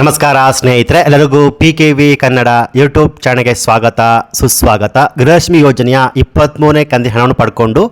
ನಮಸ್ಕಾರ ಸ್ನೇಹಿತರೆ, ಎಲ್ಲರಿಗೂ P K V Kannada YouTube ಚಾನಲ್ಗೆ ಸ್ವಾಗತ, ಸುಸ್ವಾಗತ. ಗೃಹಲಕ್ಷ್ಮಿ ಯೋಜನೆಯ ಇಪ್ಪತ್ತ್ಮೂರನೇ ಕಂತಿ ಹಣವನ್ನು ಪಡ್ಕೊಂಡು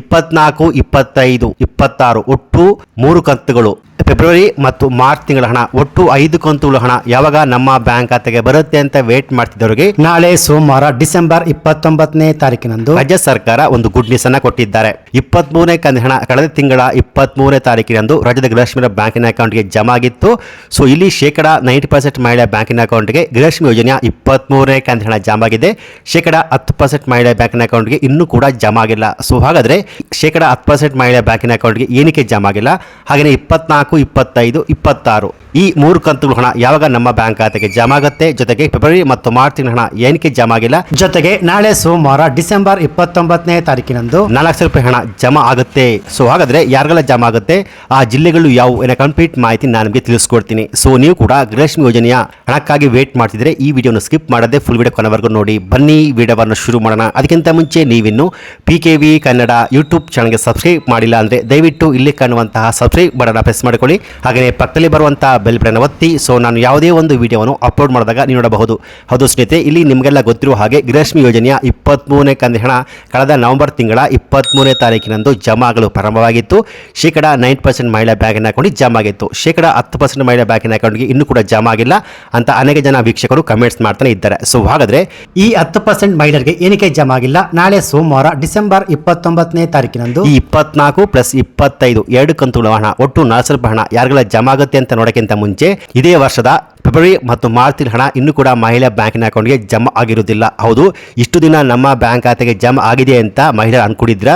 ಇಪ್ಪತ್ನಾಲ್ಕು, ಇಪ್ಪತ್ತೈದು, ಇಪ್ಪತ್ತಾರು ಒಟ್ಟು ಮೂರು ಕಂತುಗಳು ಫೆಬ್ರವರಿ ಮತ್ತು ಮಾರ್ಚ್ ತಿಂಗಳ ಹಣ, ಒಟ್ಟು ಐದು ಕಂತುಗಳ ಹಣ ಯಾವಾಗ ನಮ್ಮ ಬ್ಯಾಂಕ್ ಖಾತೆಗೆ ಬರುತ್ತೆ ಅಂತ ವೇಟ್ ಮಾಡ್ತಿದ್ದವರಿಗೆ ನಾಳೆ ಸೋಮವಾರ ಡಿಸೆಂಬರ್ ಇಪ್ಪತ್ತೊಂಬತ್ತನೇ ತಾರೀಕಿನಂದು ರಾಜ್ಯ ಸರ್ಕಾರ ಒಂದು ಗುಡ್ ನ್ಯೂಸ್ ಅನ್ನ ಕೊಟ್ಟಿದ್ದಾರೆ. ಇಪ್ಪತ್ಮೂರನೇ ಕಂದ ಹಣ ಕಳೆದ ತಿಂಗಳ ಇಪ್ಪತ್ಮೂರನೇ ತಾರೀಕಿನಂದು ರಾಜ್ಯದ ಗೃಹಲಕ್ಷ್ಮಿ ಬ್ಯಾಂಕಿನ ಅಕೌಂಟ್ಗೆ ಜಮಾ ಆಗಿತ್ತು. ಸೊ, ಇಲ್ಲಿ ಶೇಕಡ ನೈಂಟಿ ಪರ್ಸೆಂಟ್ ಮಹಿಳೆ ಬ್ಯಾಂಕಿನ ಅಕೌಂಟ್ಗೆ ಗೃಹಲಕ್ಷ್ಮಿ ಯೋಜನೆಯ ಇಪ್ಪತ್ಮೂರನೇ ಕಂತಿನ ಹಣ ಜಮಾ ಆಗಿದೆ. ಶೇಕಡ ಹತ್ತು ಪರ್ಸೆಂಟ್ ಮಹಿಳೆ ಬ್ಯಾಂಕಿನ ಅಕೌಂಟ್ಗೆ ಇನ್ನೂ ಕೂಡ ಜಮಾ ಆಗಿಲ್ಲ. ಸೊ, ಹಾಗಾದ್ರೆ ಶೇಕಡ ಹತ್ತು ಪರ್ಸೆಂಟ್ ಮಹಿಳೆ ಬ್ಯಾಂಕಿನ ಅಕೌಂಟ್ಗೆ ಏನಕ್ಕೆ ಜಮಾ ಆಗಿಲ್ಲ? ಹಾಗೆಯೇ ಇಪ್ಪತ್ನಾಲ್ಕು ಇಪ್ಪತ್ತೈದು ಇಪ್ಪತ್ತಾರು. ಈ ಮೂರು ಕಂತುಗಳ ಹಣ ಯಾವಾಗ ನಮ್ಮ ಬ್ಯಾಂಕ್ ಖಾತೆಗೆ ಜಮಾ ಆಗುತ್ತೆ? ಜೊತೆಗೆ ಫೆಬ್ರವರಿ ಮತ್ತು ಮಾರ್ಚ್ ತಿಂಗಳ ಹಣ ಏನಕ್ಕೆ ಜಮಾ ಆಗಿಲ್ಲ? ಜೊತೆಗೆ ನಾಳೆ ಸೋಮವಾರ ಡಿಸೆಂಬರ್ ಇಪ್ಪತ್ತೊಂಬತ್ತನೇ ತಾರೀಕಿನಂದು ನಾಲ್ಕು ರೂಪಾಯಿ ಹಣ ಜಮಾ ಆಗುತ್ತೆ. ಸೊ ಹಾಗಾದ್ರೆ ಯಾರಿಗೆಲ್ಲ ಜಮಾ ಆಗುತ್ತೆ? ಆ ಜಿಲ್ಲೆಗಳು ಯಾವುವು? ಏನೋ ಕಂಪ್ಲೀಟ್ ಮಾಹಿತಿ ನಾನು ನಿಮಗೆ ತಿಳಿಸ್ಕೊಡ್ತೀನಿ. ಸೊ ನೀವು ಕೂಡ ಗೃಹಲಕ್ಷ್ಮಿ ಯೋಜನೆಯ ಹಣಕ್ಕಾಗಿ ವೇಟ್ ಮಾಡ್ತಿದ್ರೆ ಈ ವಿಡಿಯೋನ ಸ್ಕಿಪ್ ಮಾಡದೆ ಫುಲ್ ವಿಡಿಯೋ ಕೊನೆವರೆಗೂ ನೋಡಿ. ಬನ್ನಿ ವಿಡಿಯೋವನ್ನು ಶುರು ಮಾಡೋಣ. ಅದಕ್ಕಿಂತ ಮುಂಚೆ ನೀವಿನ್ನು P K V Kannada YouTube ಚಾನಲ್ಗೆ ಸಬ್ಸ್ಕ್ರೈಬ್ ಮಾಡಿಲ್ಲ ಅಂದರೆ ದಯವಿಟ್ಟು ಇಲ್ಲಿ ಕಾಣುವಂತಹ ಸಬ್ಸ್ಕ್ರೈಬ್ ಬಟನ್ ಪ್ರೆಸ್ ಮಾಡಿಕೊಳ್ಳಿ. ಹಾಗೆಯೇ ಪಕ್ಕದಲ್ಲಿ ಬರುವಂತಹ ಬೆಲ್ ಬಟನ್ ಒತ್ತಿ. ಸೊ ನಾನು ಯಾವುದೇ ಒಂದು ವಿಡಿಯೋವನ್ನು ಅಪ್ಲೋಡ್ ಮಾಡಿದಾಗ ನೀವು ನೋಡಬಹುದು. ಹೌದು ಸ್ನೇಹಿತರೆ, ಇಲ್ಲಿ ನಿಮಗೆಲ್ಲ ಗೊತ್ತಿರುವ ಹಾಗೆ ಗೃಹಲಕ್ಷ್ಮಿ ಯೋಜನೆಯ ಇಪ್ಪತ್ತ್ಮೂರನೇ ಕಂದಿ ಹಣ ಕಳೆದ ನವೆಂಬರ್ ತಿಂಗಳ ಇಪ್ಪತ್ತ್ಮೂರನೇ ತಾರೀಕಿನಂದು ಜಮಾ ಆಗಲು ಪ್ರಾರಂಭವಾಗಿತ್ತು. ಶೇಕಡ ನೈನ್ ಪರ್ಸೆಂಟ್ ಮಹಿಳಾ ಬ್ಯಾಂಕಿನ ಅಕೌಂಟಿಗೆ ಜಮಾ ಆಗಿತ್ತು. ಶೇಕಡ ಹತ್ತು ಪರ್ಸೆಂಟ್ ಮಹಿಳಾ ಬ್ಯಾಂಕಿನ ಅಕೌಂಟ್ಗೆ ಇನ್ನೂ ಕೂಡ ಜಮಾ ಆಗಿಲ್ಲ ಅಂತ ಅನೇಕ ಜನ ವೀಕ್ಷಕರು ಕಮೆಂಟ್ಸ್ ಮಾಡ್ತಾನೆ ಇದ್ದಾರೆ. ಸೊ ಹಾಗಾದ್ರೆ ಈ ಹತ್ತು ಪರ್ಸೆಂಟ್ ಮಹಿಳೆಯರಿಗೆ ಏನಕ್ಕೆ ಜಮಾ ಆಗಿಲ್ಲ? ನಾಳೆ ಸೋಮವಾರ ಡಿಸೆಂಬರ್ ಇಪ್ಪತ್ತೊಂಬತ್ತನೇ ತಾರೀಕಿನಂದು. ಈ ಇಪ್ಪತ್ನಾಲ್ಕು ಪ್ಲಸ್ ಇಪ್ಪತ್ತೈದು, ಎರಡು ಕಂತುಗಳ ಹಣ, ಒಟ್ಟು ನಾಲ್ಕು ಸ್ವಲ್ಪ ಹಣ. ಯಾರಿಗೆಲ್ಲ ಜಮಾ ಆಗುತ್ತೆ ಅಂತ ನೋಡೋಕ್ಕಿಂತ ಮುಂಚೆ ಇದೇ ವರ್ಷದ ಫೆಬ್ರವರಿ ಮತ್ತು ಮಾರ್ಚ್ ಹಣ ಇನ್ನೂ ಕೂಡ ಮಹಿಳಾ ಬ್ಯಾಂಕಿನ ಅಕೌಂಟ್ಗೆ ಜಮಾ ಆಗಿರುವುದಿಲ್ಲ. ಹೌದು, ಇಷ್ಟು ದಿನ ನಮ್ಮ ಬ್ಯಾಂಕ್ ಖಾತೆಗೆ ಜಮಾ ಆಗಿದೆ ಅಂತ ಮಹಿಳಾ ಅನ್ಕೊಂಡಿದ್ರ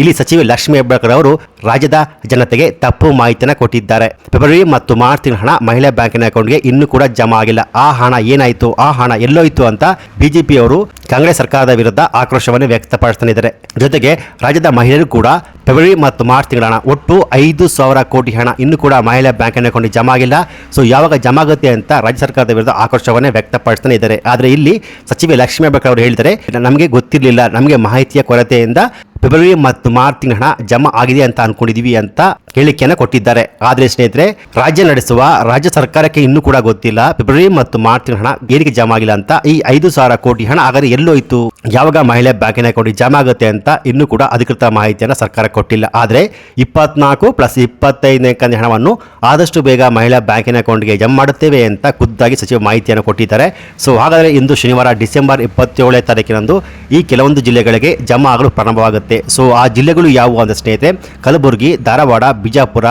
ಇಲ್ಲಿ ಸಚಿವೆ ಲಕ್ಷ್ಮಿ ಹೆಬ್ಬಾಳ್ಕರ್ ಅವರು ರಾಜ್ಯದ ಜನತೆಗೆ ತಪ್ಪು ಮಾಹಿತಿಯನ್ನು ಕೊಟ್ಟಿದ್ದಾರೆ. ಫೆಬ್ರವರಿ ಮತ್ತು ಮಾರ್ಚ್ ಹಣ ಮಹಿಳಾ ಬ್ಯಾಂಕಿನ ಅಕೌಂಟ್ಗೆ ಇನ್ನೂ ಕೂಡ ಜಮಾ ಆಗಿಲ್ಲ. ಆ ಹಣ ಏನಾಯಿತು? ಆ ಹಣ ಎಲ್ಲೋಯ್ತು ಅಂತ ಬಿಜೆಪಿ ಅವರು ಕಾಂಗ್ರೆಸ್ ಸರ್ಕಾರದ ವಿರುದ್ಧ ಆಕ್ರೋಶವನ್ನು ವ್ಯಕ್ತಪಡಿಸುತ್ತಿದ್ದಾರೆ ಜೊತೆಗೆ ರಾಜ್ಯದ ಮಹಿಳೆಯರು ಕೂಡ ಫೆಬ್ರವರಿ ಮತ್ತು ಮಾರ್ಚ್ ತಿಂಗಳ ಹಣ ಒಟ್ಟು ಐದು ಸಾವಿರ ಕೋಟಿ ಹಣ ಇನ್ನೂ ಕೂಡ ಮಹಿಳಾ ಬ್ಯಾಂಕಿನ ಅಕೌಂಟ್ಗೆ ಜಮಾ ಆಗಿಲ್ಲ. ಸೊ ಯಾವಾಗ ಜಮಾ ಆಗುತ್ತೆ ಅಂತ ರಾಜ್ಯ ಸರ್ಕಾರದ ವಿರುದ್ಧ ಆಕ್ರೋಶವನ್ನೇ ವ್ಯಕ್ತಪಡಿಸ್ತಾನೆ ಇದ್ದಾರೆ. ಆದರೆ ಇಲ್ಲಿ ಸಚಿವೆ ಲಕ್ಷ್ಮೀ ಹೆಬ್ಬಾಳ್ಕರ್ ಅವರು ಹೇಳಿದರೆ ನಮಗೆ ಗೊತ್ತಿರಲಿಲ್ಲ, ನಮಗೆ ಮಾಹಿತಿಯ ಕೊರತೆಯಿಂದ ಫೆಬ್ರವರಿ ಮತ್ತು ಮಾರ್ಚ್ ತಿಂಗಳ ಹಣ ಜಮಾ ಆಗಿದೆ ಅಂತ ಅನ್ಕೊಂಡಿದೀವಿ ಅಂತ ಹೇಳಿಕೆಯನ್ನು ಕೊಟ್ಟಿದ್ದಾರೆ. ಆದರೆ ಸ್ನೇಹಿತರೆ, ರಾಜ್ಯ ನಡೆಸುವ ರಾಜ್ಯ ಸರ್ಕಾರಕ್ಕೆ ಇನ್ನೂ ಕೂಡ ಗೊತ್ತಿಲ್ಲ. ಫೆಬ್ರವರಿ ಮತ್ತು ಮಾರ್ಚ್ ಹಣ ಏನಕ್ಕೆ ಜಮಾ ಆಗಿಲ್ಲ ಅಂತ ಈ ಐದು ಸಾವಿರ ಕೋಟಿ ಹಣ ಹಾಗಾದ್ರೆ ಎಲ್ಲೋಯ್ತು ಯಾವಾಗ ಮಹಿಳೆ ಬ್ಯಾಂಕಿನ ಅಕೌಂಟ್ ಜಮಾ ಆಗುತ್ತೆ ಅಂತ ಇನ್ನೂ ಕೂಡ ಅಧಿಕೃತ ಮಾಹಿತಿಯನ್ನು ಸರ್ಕಾರ ಕೊಟ್ಟಿಲ್ಲ. ಆದರೆ ಇಪ್ಪತ್ನಾಲ್ಕು ಪ್ಲಸ್ ಇಪ್ಪತ್ತೈದನೇ ಕಂತಿನ ಹಣವನ್ನು ಆದಷ್ಟು ಬೇಗ ಮಹಿಳಾ ಬ್ಯಾಂಕಿನ ಅಕೌಂಟ್ಗೆ ಜಮಾ ಮಾಡುತ್ತೇವೆ ಅಂತ ಖುದ್ದಾಗಿ ಸಚಿವ ಮಾಹಿತಿಯನ್ನು ಕೊಟ್ಟಿದ್ದಾರೆ. ಸೊ ಹಾಗಾದರೆ ಇಂದು ಶನಿವಾರ ಡಿಸೆಂಬರ್ ಇಪ್ಪತ್ತೇಳನೇ ತಾರೀಕಿನಂದು ಈ ಕೆಲವೊಂದು ಜಿಲ್ಲೆಗಳಿಗೆ ಜಮಾ ಆಗಲು ಪ್ರಾರಂಭವಾಗುತ್ತೆ. ಸೊ ಆ ಜಿಲ್ಲೆಗಳು ಯಾವುವು ಅಂತ ಸ್ನೇಹಿತರೆ, ಕಲಬುರಗಿ, ಧಾರವಾಡ ಬಿಜಾಪುರ,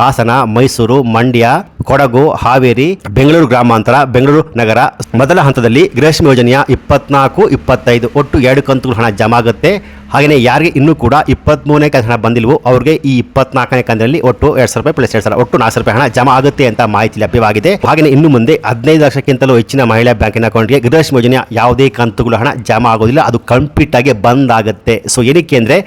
ಹಾಸನ, ಮೈಸೂರು, ಮಂಡ್ಯ, ಕೊಡಗು, ಹಾವೇರಿ, ಬೆಂಗಳೂರು ಗ್ರಾಮಾಂತರ, ಬೆಂಗಳೂರು ನಗರ. ಮೊದಲ ಹಂತದಲ್ಲಿ ಗೃಹಲಕ್ಷ್ಮಿ ಯೋಜನೆಯ ಇಪ್ಪತ್ನಾಲ್ಕು, ಇಪ್ಪತ್ತೈದು ಒಟ್ಟು ಎರಡು ಕಂತುಗಳ ಹಣ ಜಮಾ ಆಗುತ್ತೆ. ಹಾಗೆಯೇ ಯಾರಿಗೆ ಇನ್ನೂ ಕೂಡ ಇಪ್ಪತ್ತ್ಮೂರನೇ ಕಂತು ಹಣ ಬಂದಿಲ್ವೋ ಅವ್ರಿಗೆ ಈ ಇಪ್ಪತ್ನಾಲ್ಕನೇ ಕಂತಿನಲ್ಲಿ ಒಟ್ಟು ಎರಡು ಸಾವಿರ ರೂಪಾಯಿ ಪ್ಲಸ್ ಎರಡು ಸಾವಿರ, ಒಟ್ಟು ನಾಲ್ಕು ರೂಪಾಯಿ ಹಣ ಜಮಾ ಆಗುತ್ತೆ ಅಂತ ಮಾಹಿತಿ ಲಭ್ಯವಾಗಿದೆ. ಹಾಗೆಯೇ ಇನ್ನು ಮುಂದೆ ಹದಿನೈದು ಲಕ್ಷಕ್ಕಿಂತಲೂ ಹೆಚ್ಚಿನ ಮಹಿಳಾ ಬ್ಯಾಂಕಿನ ಅಕೌಂಟ್ಗೆ ಗೃಹಲಕ್ಷ್ಮಿ ಯೋಜನೆಯ ಯಾವುದೇ ಕಂತುಗಳು ಹಣ ಜಮಾ ಆಗೋದಿಲ್ಲ, ಅದು ಕಂಪ್ಲೀಟ್ ಆಗಿ ಬಂದ್ ಆಗುತ್ತೆ ಸೊ ಏನಕ್ಕೆ ಅಂದರೆ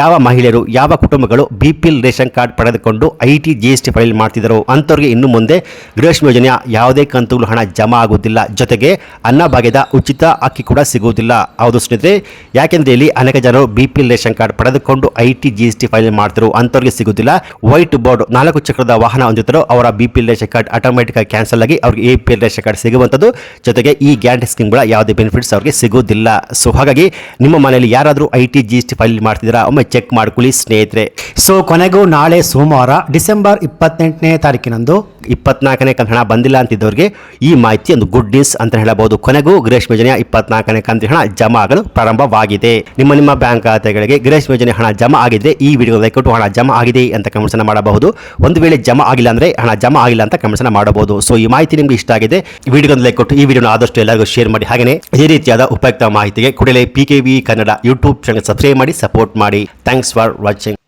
ಯಾವ ಮಹಿಳೆಯರು, ಯಾವ ಕುಟುಂಬಗಳು B P L ration card ಪಡೆದುಕೊಂಡು I T G S T file ಮಾಡ್ತಿದ್ದರು ಅಂಥವ್ರಿಗೆ ಇನ್ನು ಮುಂದೆ ಗೃಹಲಕ್ಷ್ಮಿ ಯೋಜನೆಯ ಯಾವುದೇ ಕಂತುಗಳು ಹಣ ಜಮಾ ಆಗುವುದಿಲ್ಲ ಜೊತೆಗೆ ಅನ್ನಭಾಗ್ಯದ ಉಚಿತ ಅಕ್ಕಿ ಕೂಡ ಸಿಗುವುದಿಲ್ಲ. ಹೌದು ಸ್ನೇಹಿತರೆ, ಯಾಕೆಂದ್ರೆ ಇಲ್ಲಿ ಅನೇಕ ಜನರು B P L ration card ಪಡೆದುಕೊಂಡು I T G S T file ಮಾಡ್ತಿರೋ ಅಂತವರಿಗೆ ಸಿಗುದಿಲ್ಲ. ವೈಟ್ ಬೋರ್ಡ್ ನಾಲ್ಕು ಚಕ್ರದ ವಾಹನ ಹೊಂದಿದ್ದರು ಅವರ B P L ration card automatic ಆಗಿ ಕ್ಯಾನ್ಸಲ್ ಆಗಿ ಅವ್ರಿಗೆ A P L ration card ಸಿಗುವಂಥದ್ದು. ಜೊತೆಗೆ ಈ ಗ್ಯಾರಂಟಿ ಸ್ಕೀಮ್ಗಳ ಯಾವುದೇ ಬೆನಿಫಿಟ್ಸ್ ಅವ್ರಿಗೆ ಸಿಗೋದಿಲ್ಲ. ಸೊ ಹಾಗಾಗಿ ನಿಮ್ಮ ಮನೆಯಲ್ಲಿ ಯಾರಾದರೂ I T G S T file ಮಾಡ್ತಿದ್ದೀರಾ ಒಮ್ಮೆ ಚೆಕ್ ಮಾಡ್ಕೊಳ್ಳಿ ಸ್ನೇಹಿತರೆ. ಸೊ ಕೊನೆಗೂ ನಾಳೆ ಸೋಮವಾರ ಡಿಸೆಂಬರ್ ಇಪ್ಪತ್ತೆಂಟನೇ ತಾರೀಕಿನಂದು ಇಪ್ಪತ್ನಾಲ್ಕನೇ ಕಂತು ಹಣ ಬಂದಿಲ್ಲ ಅಂತಿದ್ದವರಿಗೆ ಈ ಮಾಹಿತಿ ಒಂದು ಗುಡ್ ನ್ಯೂಸ್ ಅಂತ ಹೇಳಬಹುದು ಕೊನೆಗೂ ಗೃಹಲಕ್ಷ್ಮಿ ಯೋಜನೆಯ ಇಪ್ಪತ್ನಾಲ್ಕನೇ ಕಂತು ಹಣ ಜಮಾ ಆಗಲು ಪ್ರಾರಂಭವಾಗಿದೆ. ನಿಮ್ಮ ನಿಮ್ಮ ಬ್ಯಾಂಕ್ ಖಾತೆಗಳಿಗೆ ಗೃಹ ಯೋಜನೆ ಹಣ ಜಮಾ ಆಗಿದೆ. ಈ ವಿಡಿಯೋ ಕೊಟ್ಟು ಹಣ ಜಮಾ ಆಗಿದೆ ಅಂತ ಕಮೆಂಟ್ಸನ್ನು ಮಾಡಬಹುದು. ಒಂದು ವೇಳೆ ಜಮಾ ಆಗಿಲ್ಲ ಅಂದರೆ ಹಣ ಜಮಾ ಆಗಿಲ್ಲ ಅಂತ ಕಮೆಂಟ್ಸ್ ಮಾಡಬಹುದು. ಸೊ ಈ ಮಾಹಿತಿ ನಿಮಗೆ ಇಷ್ಟ ಆಗಿದೆ ವಿಡಿಯೋ ಲೈಕ್ ಕೊಟ್ಟು ಈ ವಿಡಿಯೋನ ಆದಷ್ಟು ಎಲ್ಲರಿಗೂ ಶೇರ್ ಮಾಡಿ. ಹಾಗೆಯೇ ಇದೇ ರೀತಿಯಾದ ಉಪಯುಕ್ತ ಮಾಹಿತಿಗೆ ಕೂಡಲೇ P K V Kannada YouTube channel subscribe ಮಾಡಿ ಸಪೋರ್ಟ್ ಮಾಡಿ. Thanks for watching